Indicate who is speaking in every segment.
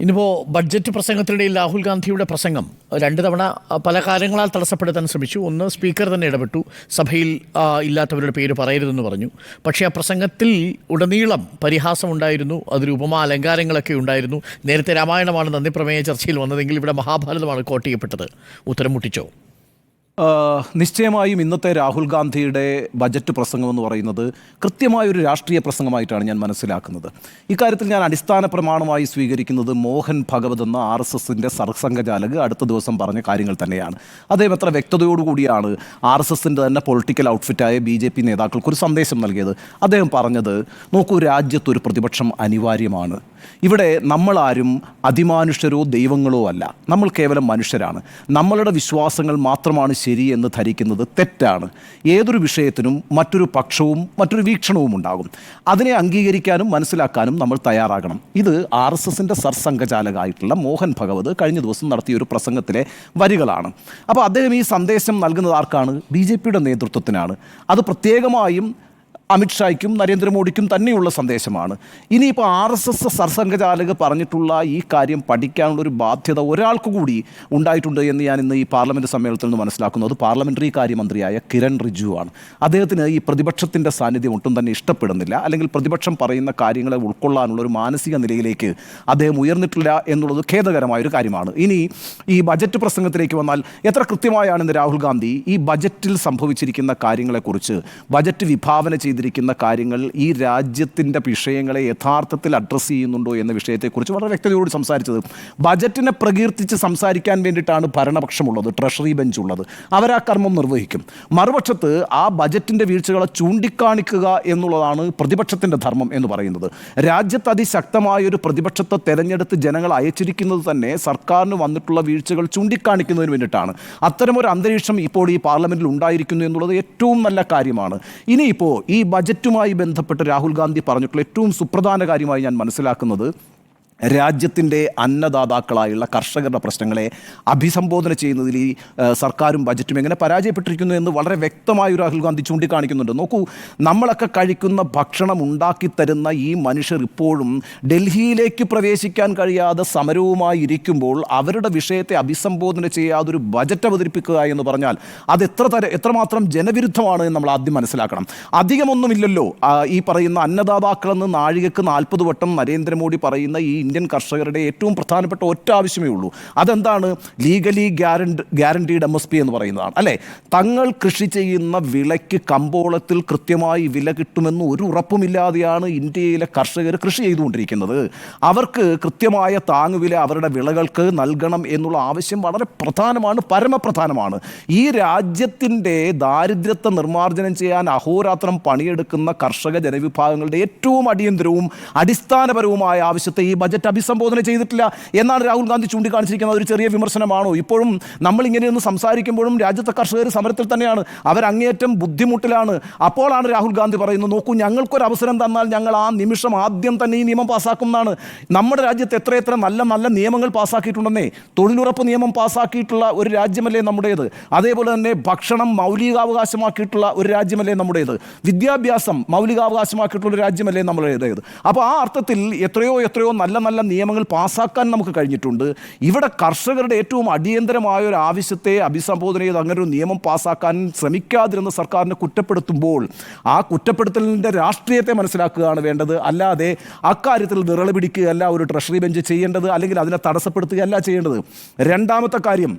Speaker 1: ഇനിയിപ്പോൾ ബഡ്ജറ്റ് പ്രസംഗത്തിനിടയിൽ രാഹുൽ ഗാന്ധിയുടെ പ്രസംഗം രണ്ട് തവണ പല കാര്യങ്ങളാൽ തടസ്സപ്പെടുത്താൻ ശ്രമിച്ചു. ഒന്ന് സ്പീക്കർ തന്നെ ഇടപെട്ടു. സഭയിൽ ഇല്ലാത്തവരുടെ പേര് പറയരുതെന്ന് പറഞ്ഞു. പക്ഷേ ആ പ്രസംഗത്തിൽ ഉടനീളം പരിഹാസമുണ്ടായിരുന്നു. അതിൽ ഉപമാ അലങ്കാരങ്ങളൊക്കെ ഉണ്ടായിരുന്നു. നേരത്തെ രാമായണമാണ് നന്ദി പ്രമേയ ചർച്ചയിൽ വന്നതെങ്കിൽ ഇവിടെ മഹാഭാരതമാണ് കോട്ട് ചെയ്യപ്പെട്ടത്. ഉത്തരം മുട്ടിച്ചോ?
Speaker 2: നിശ്ചയമായും ഇന്നത്തെ രാഹുൽ ഗാന്ധിയുടെ ബജറ്റ് പ്രസംഗം എന്ന് പറയുന്നത് കൃത്യമായൊരു രാഷ്ട്രീയ പ്രസംഗമായിട്ടാണ് ഞാൻ മനസ്സിലാക്കുന്നത്. ഇക്കാര്യത്തിൽ ഞാൻ അടിസ്ഥാന പ്രമാണമായി സ്വീകരിക്കുന്നത് മോഹൻ ഭഗവത് എന്ന ആർ എസ് എസിന്റെ സർസംഘചാലക് അടുത്ത ദിവസം പറഞ്ഞ കാര്യങ്ങൾ തന്നെയാണ്. അദ്ദേഹം എത്ര വ്യക്തതയോടുകൂടിയാണ് ആർ എസ് എസിന്റെ തന്നെ പൊളിറ്റിക്കൽ ഔട്ട്ഫിറ്റായ ബി ജെ പി നേതാക്കൾക്ക് ഒരു സന്ദേശം നൽകിയത്. അദ്ദേഹം പറഞ്ഞത് നോക്കൂ രാജ്യത്തൊരു പ്രതിപക്ഷം അനിവാര്യമാണ്. ഇവിടെ നമ്മളാരും അതിമാനുഷ്യരോ ദൈവങ്ങളോ അല്ല. നമ്മൾ കേവലം മനുഷ്യരാണ്. നമ്മളുടെ വിശ്വാസങ്ങൾ മാത്രമാണ് ശരി എന്ന് ധരിക്കുന്നത് തെറ്റാണ്. ഏതൊരു വിഷയത്തിനും മറ്റൊരു പക്ഷവും മറ്റൊരു വീക്ഷണവും ഉണ്ടാകും. അതിനെ അംഗീകരിക്കാനും മനസ്സിലാക്കാനും നമ്മൾ തയ്യാറാകണം. ഇത് ആർ എസ് എസിന്റെ സർസംഘചാലകായിട്ടുള്ള മോഹൻ ഭഗവത് കഴിഞ്ഞ ദിവസം നടത്തിയ ഒരു പ്രസംഗത്തിലെ വരികളാണ്. അപ്പോൾ അദ്ദേഹം ഈ സന്ദേശം നൽകുന്നത് ആർക്കാണ്? ബി നേതൃത്വത്തിനാണ്. അത് പ്രത്യേകമായും അമിത്ഷായ്ക്കും നരേന്ദ്രമോദിക്കും തന്നെയുള്ള സന്ദേശമാണ്. ഇനിയിപ്പോൾ ആർ എസ് എസ് സർസംഘചാലക് പറഞ്ഞിട്ടുള്ള ഈ കാര്യം പഠിക്കാനുള്ള ഒരു ബാധ്യത ഒരാൾക്ക് കൂടി ഉണ്ടായിട്ടുണ്ട് എന്ന് ഞാൻ ഇന്ന് ഈ പാർലമെന്റ് സമ്മേളനത്തിൽ നിന്ന് മനസ്സിലാക്കുന്നു. അത് പാർലമെന്ററി കാര്യമന്ത്രിയായ കിരൺ റിജു ആണ്. അദ്ദേഹത്തിന് ഈ പ്രതിപക്ഷത്തിന്റെ സാന്നിധ്യം ഒട്ടും തന്നെ ഇഷ്ടപ്പെടുന്നില്ല. അല്ലെങ്കിൽ പ്രതിപക്ഷം പറയുന്ന കാര്യങ്ങളെ ഉൾക്കൊള്ളാനുള്ള ഒരു മാനസിക നിലയിലേക്ക് അദ്ദേഹം ഉയർന്നിട്ടില്ല എന്നുള്ളത് ഖേദകരമായ ഒരു കാര്യമാണ്. ഇനി ഈ ബജറ്റ് പ്രസംഗത്തിലേക്ക് വന്നാൽ എത്ര കൃത്യമായാണ് ഇന്ന് രാഹുൽ ഗാന്ധി ഈ ബജറ്റിൽ സംഭവിച്ചിരിക്കുന്ന കാര്യങ്ങളെക്കുറിച്ച് ബജറ്റ് വിഭാവന ചെയ്തിരിക്കുന്ന കാര്യങ്ങൾ ഈ രാജ്യത്തിന്റെ വിഷയങ്ങളെ യഥാർത്ഥത്തിൽ അഡ്രസ്സ് ചെയ്യുന്നുണ്ടോ എന്ന വിഷയത്തെക്കുറിച്ച് വളരെ വ്യക്തതയോട് സംസാരിച്ചത്. ബജറ്റിനെ പ്രകീർത്തിച്ച് സംസാരിക്കാൻ വേണ്ടിയിട്ടാണ് ഭരണപക്ഷമുള്ളത് ട്രഷറി ബെഞ്ച് ഉള്ളത്. അവർ ആ കർമ്മം നിർവഹിക്കും. മറുപക്ഷത്ത് ആ ബജറ്റിന്റെ വീഴ്ചകളെ ചൂണ്ടിക്കാണിക്കുക എന്നുള്ളതാണ് പ്രതിപക്ഷത്തിന്റെ ധർമ്മം എന്ന് പറയുന്നത്. രാജ്യത്ത് അതിശക്തമായ ഒരു പ്രതിപക്ഷത്തെ തെരഞ്ഞെടുത്ത് ജനങ്ങൾ അയച്ചിരിക്കുന്നത് തന്നെ സർക്കാരിന് വന്നിട്ടുള്ള വീഴ്ചകൾ ചൂണ്ടിക്കാണിക്കുന്നതിന് വേണ്ടിയിട്ടാണ്. അത്തരമൊരു അന്തരീക്ഷം ഇപ്പോൾ ഈ പാർലമെന്റിൽ ഉണ്ടായിരിക്കുന്നു എന്നുള്ളത് ഏറ്റവും നല്ല കാര്യമാണ്. ഇനിയിപ്പോൾ ഈ ബജറ്റുമായി ബന്ധപ്പെട്ട് രാഹുൽ ഗാന്ധി പറഞ്ഞിട്ടുള്ള ഏറ്റവും സുപ്രധാന കാര്യമായി ഞാൻ മനസ്സിലാക്കുന്നത് രാജ്യത്തിന്റെ അന്നദാതാക്കളായുള്ള കർഷകരുടെ പ്രശ്നങ്ങളെ അഭിസംബോധന ചെയ്യുന്നതിൽ ഈ സർക്കാരും ബജറ്റും എങ്ങനെ പരാജയപ്പെട്ടിരിക്കുന്നു എന്ന് വളരെ വ്യക്തമായ ഒരു രാഹുൽ ഗാന്ധി ചൂണ്ടിക്കാണിക്കുന്നുണ്ട്. നോക്കൂ നമ്മളൊക്കെ കഴിക്കുന്ന ഭക്ഷണം ഉണ്ടാക്കി തരുന്ന ഈ മനുഷ്യർ ഇപ്പോഴും ഡൽഹിയിലേക്ക് പ്രവേശിക്കാൻ കഴിയാതെ സമരവുമായി ഇരിക്കുമ്പോൾ അവരുടെ വിഷയത്തെ അഭിസംബോധന ചെയ്യാതെ ഒരു ബജറ്റ് അവതരിപ്പിക്കുക എന്ന് പറഞ്ഞാൽ അത് എത്ര തര എത്രമാത്രം ജനവിരുദ്ധമാണ് എന്ന് നമ്മൾ ആദ്യം മനസ്സിലാക്കണം. അധികമൊന്നുമില്ലല്ലോ. ഈ പറയുന്ന അന്നദാതാക്കളെന്ന് നാഴികക്ക് നാൽപ്പത് വട്ടം നരേന്ദ്രമോദി പറയുന്ന ഈ ഇന്ത്യൻ കർഷകരുടെ ഏറ്റവും പ്രധാനപ്പെട്ട ഒറ്റ ആവശ്യമേ ഉള്ളൂ. അതെന്താണ്? Legally guarantee guaranteed M S P എന്ന് പറയുന്നതാണ്. അല്ലേ? തങ്ങൾ കൃഷി ചെയ്യുന്ന വിളയ്ക്ക് കമ്പോളത്തിൽ കൃത്യമായി വില കിട്ടുമെന്ന് ഒരു ഉറപ്പുമില്ലാതെയാണ് ഇന്ത്യയിലെ കർഷകർ കൃഷി ചെയ്തുകൊണ്ടിരിക്കുന്നത്. അവർക്ക് കൃത്യമായ താങ്ങുവില അവരുടെ വിളകൾക്ക് നൽകണം എന്നുള്ള ആവശ്യം വളരെ പ്രധാനമാണ് പരമപ്രധാനമാണ്. ഈ രാജ്യത്തിന്റെ ദാരിദ്ര്യത്തെ നിർമ്മാർജനം ചെയ്യാൻ അഹോരാത്രം പണിയെടുക്കുന്ന കർഷക ജനവിഭാഗങ്ങളുടെ ഏറ്റവും അടിയന്തരവും അടിസ്ഥാനപരവുമായ ആവശ്യത്തെ ഈ ബജറ്റ് അഭിസംബോധന ചെയ്തിട്ടില്ല എന്നാണ് രാഹുൽ ഗാന്ധി ചൂണ്ടിക്കാണിച്ചിരിക്കുന്നത് ഒരു ചെറിയ വിമർശനമാണോ? ഇപ്പോഴും നമ്മൾ ഇങ്ങനെയൊന്ന് സംസാരിക്കുമ്പോഴും രാജ്യത്തെ കർഷകർ സമരത്തിൽ തന്നെയാണ്. അവർ അങ്ങേയറ്റം ബുദ്ധിമുട്ടിലാണ്. അപ്പോഴാണ് രാഹുൽ ഗാന്ധി പറയുന്നത് നോക്കൂ ഞങ്ങൾക്കൊരു അവസരം തന്നാൽ ഞങ്ങൾ ആ നിമിഷം ആദ്യം തന്നെ ഈ നിയമം പാസ്സാക്കുന്നതാണ് നമ്മുടെ രാജ്യത്ത് എത്രയെത്ര നല്ല നല്ല നിയമങ്ങൾ പാസ്സാക്കിയിട്ടുണ്ടെന്നേ തൊഴിലുറപ്പ് നിയമം പാസ്സാക്കിയിട്ടുള്ള ഒരു രാജ്യമല്ലേ നമ്മുടേത്? അതേപോലെ തന്നെ ഭക്ഷണം മൗലികാവകാശമാക്കിയിട്ടുള്ള ഒരു രാജ്യമല്ലേ നമ്മുടേത്? വിദ്യാഭ്യാസം മൗലികാവകാശമാക്കിയിട്ടുള്ള ഒരു രാജ്യമല്ലേ നമ്മുടേത്? അപ്പോൾ ആ അർത്ഥത്തിൽ എത്രയോ എത്രയോ നല്ല നല്ല നിയമങ്ങൾ പാസ്സാക്കാൻ നമുക്ക് കഴിഞ്ഞിട്ടുണ്ട്. ഇവിടെ കർഷകരുടെ ഏറ്റവും അടിയന്തരമായ ഒരു ആവശ്യത്തെ അഭിസംബോധന ചെയ്ത് അങ്ങനെ ഒരു നിയമം പാസ്സാക്കാൻ ശ്രമിക്കാതിരുന്ന സർക്കാരിനെ കുറ്റപ്പെടുത്തുമ്പോൾ ആ കുറ്റപ്പെടുത്തലിന്റെ രാഷ്ട്രീയത്തെ മനസ്സിലാക്കുകയാണ് വേണ്ടത്. അല്ലാതെ അക്കാര്യത്തിൽ വിറൾ പിടിക്കുകയല്ല ഒരു ട്രഷറി ബെഞ്ച് ചെയ്യേണ്ടത് അല്ലെങ്കിൽ അതിനെ തടസ്സപ്പെടുത്തുകയല്ല ചെയ്യേണ്ടത്. രണ്ടാമത്തെ കാര്യം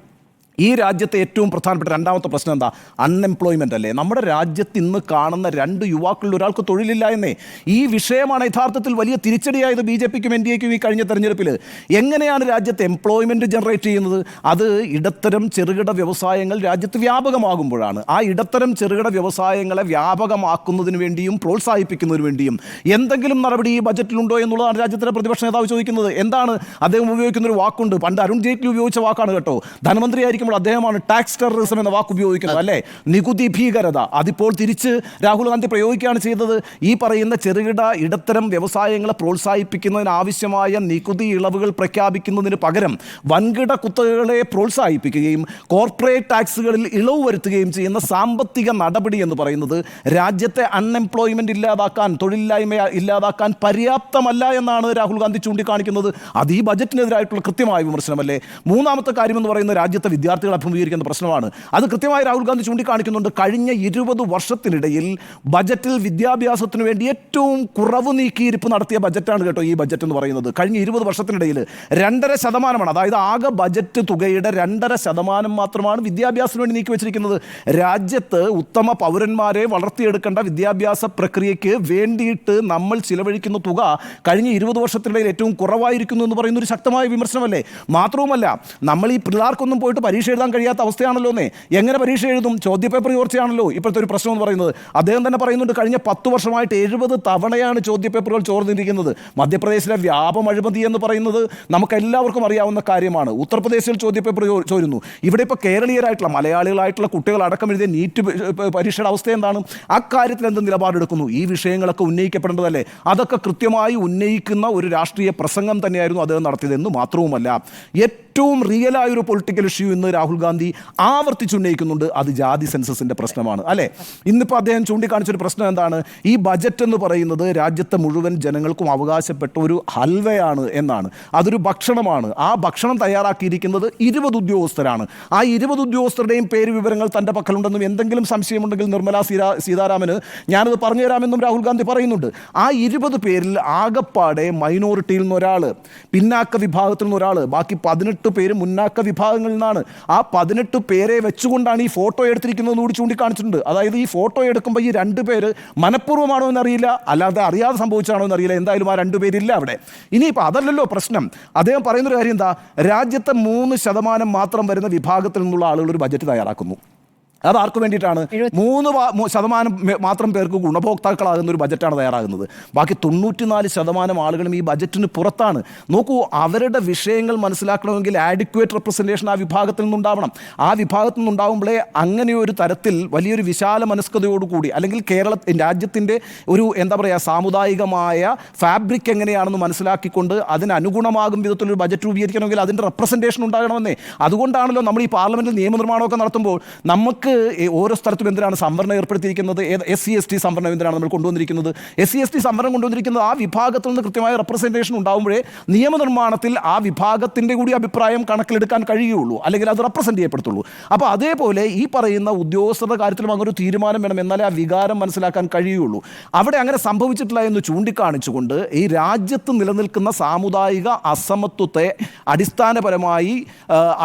Speaker 2: ഈ രാജ്യത്തെ ഏറ്റവും പ്രധാനപ്പെട്ട രണ്ടാമത്തെ പ്രശ്നം എന്താ? അൺഎംപ്ലോയ്മെന്റ് അല്ലേ? നമ്മുടെ രാജ്യത്ത് ഇന്ന് കാണുന്ന രണ്ട് യുവാക്കളിൽ ഒരാൾക്ക് തൊഴിലില്ല എന്നേ. ഈ വിഷയമാണ് യഥാർത്ഥത്തിൽ വലിയ തിരിച്ചടിയായത് ബി ജെ പിക്കും എൻ ഡി എക്കും ഈ കഴിഞ്ഞ തെരഞ്ഞെടുപ്പിൽ എങ്ങനെയാണ് രാജ്യത്ത് എംപ്ലോയ്മെന്റ് ജനറേറ്റ് ചെയ്യുന്നത്? അത് ഇടത്തരം ചെറുകിട വ്യവസായങ്ങൾ രാജ്യത്ത് വ്യാപകമാകുമ്പോഴാണ്. ആ ഇടത്തരം ചെറുകിട വ്യവസായങ്ങളെ വ്യാപകമാക്കുന്നതിന് വേണ്ടിയും പ്രോത്സാഹിപ്പിക്കുന്നതിന് വേണ്ടിയും എന്തെങ്കിലും നടപടി ഈ ബജറ്റിലുണ്ടോ എന്നുള്ളതാണ് രാജ്യത്തിലെ പ്രതിപക്ഷ നേതാവ് ചോദിക്കുന്നത്. എന്താണ് അദ്ദേഹം ഉപയോഗിക്കുന്ന ഒരു വാക്കുണ്ട്? പണ്ട് അരുൺ ജെയ്റ്റ്ലി ഉപയോഗിച്ച വാക്കാണ് കേട്ടോ. ധനമന്ത്രിയായിരിക്കും സംസാരിക്കുമ്പോൾ അദ്ദേഹമാണ് ടാക്സ് ടെററിസം എന്ന വാക്ക് ഉപയോഗിക്കുന്നത് അല്ലേ? നികുതി ഭീകരത. അതിപ്പോൾ തിരിച്ച് രാഹുൽ ഗാന്ധി പ്രയോഗിക്കുകയാണ് ചെയ്തത്. ഈ പറയുന്ന ചെറുകിട ഇടത്തരം വ്യവസായങ്ങളെ പ്രോത്സാഹിപ്പിക്കുന്നതിന് ആവശ്യമായ നികുതി ഇളവുകൾ പ്രഖ്യാപിക്കുന്നതിന് പകരം വൻകിട കുത്തകകളെ പ്രോത്സാഹിപ്പിക്കുകയും കോർപ്പറേറ്റ് ടാക്സുകളിൽ ഇളവ് വരുത്തുകയും ചെയ്യുന്ന സാമ്പത്തിക നടപടി എന്ന് പറയുന്നത് രാജ്യത്തെ അൺഎംപ്ലോയ്മെന്റ് ഇല്ലാതാക്കാൻ തൊഴിലില്ലായ്മ ഇല്ലാതാക്കാൻ പര്യാപ്തമല്ല എന്നാണ് രാഹുൽ ഗാന്ധി ചൂണ്ടിക്കാണിക്കുന്നത്. അത് ഈ ബജറ്റിനെതിരായിട്ടുള്ള കൃത്യമായ വിമർശനമല്ലേ? മൂന്നാമത്തെ കാര്യം എന്ന് പറയുന്നത് രാജ്യത്തെ വിദ്യാർത്ഥികൾ അഭിമുഖീകരിക്കുന്ന പ്രശ്നമാണ്. അത് കൃത്യമായി രാഹുൽ ഗാന്ധി ചൂണ്ടിക്കാണിക്കുന്നുണ്ട്. കഴിഞ്ഞ ഇരുപത് വർഷത്തിനിടയിൽ ബജറ്റിൽ വിദ്യാഭ്യാസത്തിന് വേണ്ടി ഏറ്റവും കുറവ് നീക്കിയിരിപ്പ് നടത്തിയ ബജറ്റാണ് കേട്ടോ ഈ ബജറ്റ് എന്ന് പറയുന്നത്. കഴിഞ്ഞ ഇരുപത് വർഷത്തിനിടയിൽ രണ്ടര ശതമാനമാണ് അതായത് ആകെ ബജറ്റ് തുകയുടെ രണ്ടര ശതമാനം മാത്രമാണ് വിദ്യാഭ്യാസത്തിന് വേണ്ടി നീക്കി വെച്ചിരിക്കുന്നത്. രാജ്യത്ത് ഉത്തമ പൗരന്മാരെ വളർത്തിയെടുക്കേണ്ട വിദ്യാഭ്യാസ പ്രക്രിയയ്ക്ക് വേണ്ടിയിട്ട് നമ്മൾ ചിലവഴിക്കുന്ന തുക കഴിഞ്ഞ ഇരുപത് വർഷത്തിനിടയിൽ ഏറ്റവും കുറവായിരിക്കുന്നു എന്ന് പറയുന്ന ഒരു ശക്തമായ വിമർശനമല്ലേ? മാത്രവുമല്ല നമ്മൾ ഈ പിള്ളേർക്കൊന്നും പോയിട്ട് പരീക്ഷ എഴുതാൻ കഴിയാത്ത അവസ്ഥയാണല്ലോ എന്നേ എങ്ങനെ പരീക്ഷ എഴുതും? ചോദ്യപേപ്പർ ചോർച്ചയാണല്ലോ ഇപ്പോഴത്തെ ഒരു പ്രശ്നം എന്ന് പറയുന്നത്. അദ്ദേഹം തന്നെ പറയുന്നുണ്ട് കഴിഞ്ഞ പത്ത് വർഷമായിട്ട് എഴുപത് തവണയാണ് ചോദ്യപേപ്പറുകൾ ചോർന്നിരിക്കുന്നത്. മധ്യപ്രദേശിലെ വ്യാപം അഴിമതി എന്ന് പറയുന്നത് നമുക്ക് എല്ലാവർക്കും അറിയാവുന്ന കാര്യമാണ്. ഉത്തർപ്രദേശിൽ ചോദ്യപേപ്പർ ചോരുന്നു. ഇവിടെ ഇപ്പോൾ കേരളീയരായിട്ടുള്ള മലയാളികളായിട്ടുള്ള കുട്ടികൾ അടക്കം എഴുതിയ നീറ്റ് പരീക്ഷയുടെ അവസ്ഥ എന്താണ്? അക്കാര്യത്തിൽ എന്ത് നിലപാടെടുക്കുന്നു? ഈ വിഷയങ്ങളൊക്കെ ഉന്നയിക്കപ്പെടേണ്ടതല്ലേ? അതൊക്കെ കൃത്യമായി ഉന്നയിക്കുന്ന ഒരു രാഷ്ട്രീയ പ്രസംഗം തന്നെയായിരുന്നു അദ്ദേഹം നടത്തിയതെന്ന് മാത്രവുമല്ല. ഏറ്റവും റിയലായ ഒരു പൊളിറ്റിക്കൽ ഇഷ്യൂ ഇന്ന് രാഹുൽ ഗാന്ധി ആവർത്തിച്ചുന്നയിക്കുന്നുണ്ട്. അത് ജാതി സെൻസസിന്റെ പ്രശ്നമാണ്. അല്ലേ? ഇന്നിപ്പോൾ അദ്ദേഹം ചൂണ്ടിക്കാണിച്ചൊരു പ്രശ്നം എന്താണ്? ഈ ബജറ്റ് എന്ന് പറയുന്നത് രാജ്യത്തെ മുഴുവൻ ജനങ്ങൾക്കും അവകാശപ്പെട്ട ഒരു ഹൽവയാണ് എന്നാണ്. അതൊരു ഭക്ഷണമാണ്. ആ ഭക്ഷണം തയ്യാറാക്കിയിരിക്കുന്നത് ഇരുപത് ഉദ്യോഗസ്ഥരാണ്. ആ ഇരുപത് ഉദ്യോഗസ്ഥരുടെയും പേര് വിവരങ്ങൾ തന്റെ പക്കലുണ്ടെന്നും എന്തെങ്കിലും സംശയമുണ്ടെങ്കിൽ നിർമ്മല സീതാ സീതാരാമന് ഞാനത് പറഞ്ഞു തരാമെന്നും രാഹുൽ ഗാന്ധി പറയുന്നുണ്ട്. ആ ഇരുപത് പേരിൽ ആകപ്പാടെ മൈനോറിറ്റിയിൽ നിന്നൊരാൾ പിന്നാക്ക വിഭാഗത്തിൽ നിന്ന് ഒരാൾ ബാക്കി പതിനെട്ട് പേര് മുന്നാക്ക വിഭാഗങ്ങളിൽ നിന്നാണ്. ആ പതിനെട്ട് പേരെ വെച്ചുകൊണ്ടാണ് ഈ ഫോട്ടോ എടുത്തിരിക്കുന്നത് കൂടി ചൂണ്ടിക്കാണിച്ചിട്ടുണ്ട്. അതായത് ഈ ഫോട്ടോ എടുക്കുമ്പോൾ ഈ രണ്ട് പേര് മനഃപൂർവമാണോ എന്നറിയില്ല അല്ലാതെ അറിയാതെ സംഭവിച്ചാണോ എന്നറിയില്ല. എന്തായാലും ആ രണ്ട് പേരില്ല അവിടെ. ഇനിയിപ്പോൾ അതല്ലല്ലോ പ്രശ്നം. അദ്ദേഹം പറയുന്നൊരു കാര്യം എന്താ? രാജ്യത്തെ മൂന്ന് ശതമാനം മാത്രം വരുന്ന വിഭാഗത്തിൽ നിന്നുള്ള ആളുകൾ ഒരു ബജറ്റ് തയ്യാറാക്കുന്നു. അത് ആർക്ക് വേണ്ടിയിട്ടാണ് മൂന്ന് ശതമാനം മാത്രം പേർക്ക് ഗുണഭോക്താക്കളാകുന്ന ഒരു ബജറ്റാണ് തയ്യാറാകുന്നത്. ബാക്കി തൊണ്ണൂറ്റിനാല് ശതമാനം ആളുകളും ഈ ബജറ്റിന് പുറത്താണ്. നോക്കൂ അവരുടെ വിഷയങ്ങൾ മനസ്സിലാക്കണമെങ്കിൽ ആഡിക്വേറ്റ് റെപ്രസെന്റേഷൻ ആ വിഭാഗത്തിൽ നിന്നുണ്ടാവണം. ആ വിഭാഗത്തിൽ നിന്നുണ്ടാവുമ്പോഴേ അങ്ങനെ ഒരു തരത്തിൽ വലിയൊരു വിശാല മനസ്കതയോടുകൂടി അല്ലെങ്കിൽ കേരള രാജ്യത്തിന്റെ ഒരു എന്താ പറയുക സാമുദായികമായ ഫാബ്രിക് എങ്ങനെയാണെന്ന് മനസ്സിലാക്കിക്കൊണ്ട് അതിനനുഗുണമാകും വിധത്തിലൊരു ബജറ്റ് രൂപീകരിക്കണമെങ്കിൽ അതിന്റെ റെപ്രസെന്റേഷൻ ഉണ്ടാകണമെന്നേ. അതുകൊണ്ടാണല്ലോ നമ്മൾ ഈ പാർലമെന്റിൽ നിയമനിർമ്മാണമൊക്കെ നടത്തുമ്പോൾ നമുക്ക് ഈ ഓരോ സ്ഥലത്തും എന്തിനാണ് സംവരണം ഏർപ്പെടുത്തിയിരിക്കുന്നത്? എസ് സി എസ് ടി സംവരണം എന്തിനാണ് നമ്മൾ കൊണ്ടുവന്നിരിക്കുന്നത്? എസ് സി എസ് ടി സംവരണം കൊണ്ടുവന്നിരിക്കുന്നത് ആ വിഭാഗത്തിൽ നിന്ന് കൃത്യമായ റെപ്രസെന്റേഷൻ ഉണ്ടാകുമ്പോഴേ നിയമനിർമ്മാണത്തിൽ ആ വിഭാഗത്തിന്റെ കൂടി അഭിപ്രായം കണക്കിലെടുക്കാൻ കഴിയുള്ളൂ. അല്ലെങ്കിൽ അത് റെപ്രസെന്റ് ചെയ്യപ്പെടുത്തുള്ളൂ. അപ്പോൾ അതേപോലെ ഈ പറയുന്ന ഉദ്യോഗസ്ഥരുടെ കാര്യത്തിലും അങ്ങനെ ഒരു തീരുമാനം വേണം എന്നാലേ ആ വികാരം മനസ്സിലാക്കാൻ കഴിയുള്ളൂ. അവിടെ അങ്ങനെ സംഭവിച്ചിട്ടില്ല എന്ന് ചൂണ്ടിക്കാണിച്ചുകൊണ്ട് ഈ രാജ്യത്ത് നിലനിൽക്കുന്ന സാമുദായിക അസമത്വത്തെ അടിസ്ഥാനപരമായി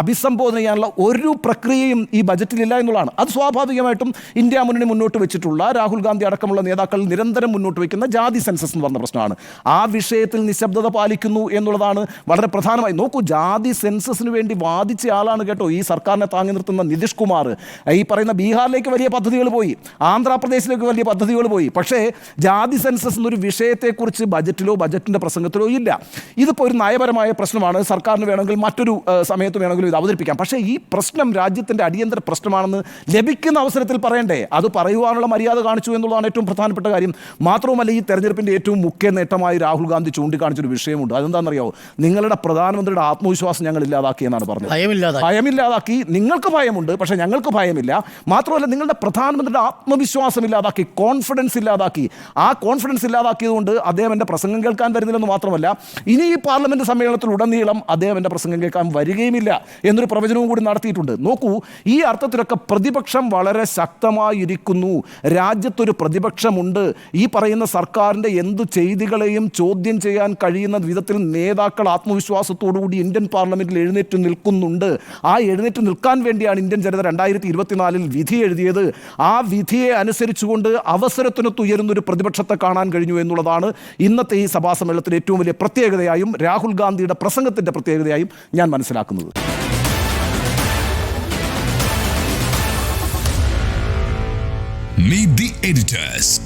Speaker 2: അഭിസംബോധന ചെയ്യാനുള്ള ഒരു പ്രക്രിയയും ഈ ബജറ്റിലില്ല എന്നുള്ളതാണ്. അത് സ്വാഭാവികമായിട്ടും ഇന്ത്യ മുന്നണി മുന്നോട്ട് വെച്ചിട്ടുള്ള രാഹുൽ ഗാന്ധി അടക്കമുള്ള നേതാക്കൾ നിരന്തരം മുന്നോട്ട് വയ്ക്കുന്ന ജാതി സെൻസസ് എന്ന് പറഞ്ഞ പ്രശ്നമാണ്. ആ വിഷയത്തിൽ നിശബ്ദത പാലിക്കുന്നു എന്നുള്ളതാണ് വളരെ പ്രധാനമായി. നോക്കൂ ജാതി സെൻസസിന് വേണ്ടി വാദിച്ച ആളാണ് കേട്ടോ ഈ സർക്കാരിനെ താങ്ങി നിർത്തുന്ന നിതീഷ് കുമാർ. ഈ പറയുന്ന ബീഹാറിലേക്ക് വലിയ പദ്ധതികൾ പോയി ആന്ധ്രാപ്രദേശിലേക്ക് വലിയ പദ്ധതികൾ പോയി. പക്ഷേ ജാതി സെൻസസ് എന്നൊരു വിഷയത്തെക്കുറിച്ച് ബജറ്റിലോ ബജറ്റിന്റെ പ്രസംഗത്തിലോ ഇല്ല. ഇതിപ്പോൾ ഒരു നയപരമായ പ്രശ്നമാണ്. സർക്കാരിന് വേണമെങ്കിൽ മറ്റൊരു സമയത്ത് വേണമെങ്കിലും ഇത് അവതരിപ്പിക്കാം. പക്ഷേ ഈ പ്രശ്നം രാജ്യത്തിന്റെ അടിയന്തര പ്രശ്നമാണെന്ന് ലഭിക്കുന്ന അവസരത്തിൽ പറയണ്ടേ? അത് പറയുവാനുള്ള മര്യാദ കാണിച്ചു എന്നുള്ളതാണ് ഏറ്റവും പ്രധാനപ്പെട്ട കാര്യം. മാത്രവുമല്ല ഈ തെരഞ്ഞെടുപ്പിന്റെ ഏറ്റവും മുഖ്യ നേട്ടമായി രാഹുൽ ഗാന്ധി ചൂണ്ടിക്കാണിച്ചൊരു വിഷയമുണ്ട്. അതെന്താണെന്നറിയോ നിങ്ങളുടെ പ്രധാനമന്ത്രിയുടെ ആത്മവിശ്വാസം ഞങ്ങൾ ഇല്ലാതാക്കി എന്നാണ് പറഞ്ഞത്.
Speaker 1: ഭയമില്ലാതാക്കി.
Speaker 2: നിങ്ങൾക്ക് ഭയമുണ്ട് പക്ഷേ ഞങ്ങൾക്ക് ഭയമില്ല. മാത്രമല്ല നിങ്ങളുടെ പ്രധാനമന്ത്രിയുടെ ആത്മവിശ്വാസം ഇല്ലാതാക്കി കോൺഫിഡൻസ് ഇല്ലാതാക്കി. ആ കോൺഫിഡൻസ് ഇല്ലാതാക്കിയതുകൊണ്ട് അദ്ദേഹം എന്റെ പ്രസംഗം കേൾക്കാൻ വരുന്നില്ലെന്ന് മാത്രമല്ല ഇനി ഈ പാർലമെന്റ് സമ്മേളനത്തിൽ ഉടനീളം അദ്ദേഹം എന്റെ പ്രസംഗം കേൾക്കാൻ വരികയുമില്ല എന്നൊരു പ്രവചനവും കൂടി നടത്തിയിട്ടുണ്ട്. നോക്കൂ ഈ അർത്ഥത്തിലൊക്കെ പ്രതിപക്ഷം വളരെ ശക്തമായിരിക്കുന്നു. രാജ്യത്തൊരു പ്രതിപക്ഷമുണ്ട്. ഈ പറയുന്ന സർക്കാരിന്റെ എന്ത് ചെയ്തികളെയും ചോദ്യം ചെയ്യാൻ കഴിയുന്ന വിധത്തിൽ നേതാക്കൾ ആത്മവിശ്വാസത്തോടുകൂടി ഇന്ത്യൻ പാർലമെന്റിൽ എഴുന്നേറ്റ് നിൽക്കുന്നുണ്ട്. ആ എഴുന്നേറ്റ് നിൽക്കാൻ വേണ്ടിയാണ് ഇന്ത്യൻ ജനത രണ്ടായിരത്തി ഇരുപത്തിനാലിൽ വിധി എഴുതിയത്. ആ വിധിയെ അനുസരിച്ചുകൊണ്ട് അവസരത്തിനൊത്തുയരുന്ന ഒരു പ്രതിപക്ഷത്തെ കാണാൻ കഴിഞ്ഞു എന്നുള്ളതാണ് ഇന്നത്തെ ഈ സഭാ സമ്മേളനത്തിലെ ഏറ്റവും വലിയ പ്രത്യേകതയായും രാഹുൽ ഗാന്ധിയുടെ പ്രസംഗത്തിന്റെ പ്രത്യേകതയായും ഞാൻ മനസ്സിലാക്കുന്നത്.
Speaker 3: Editors.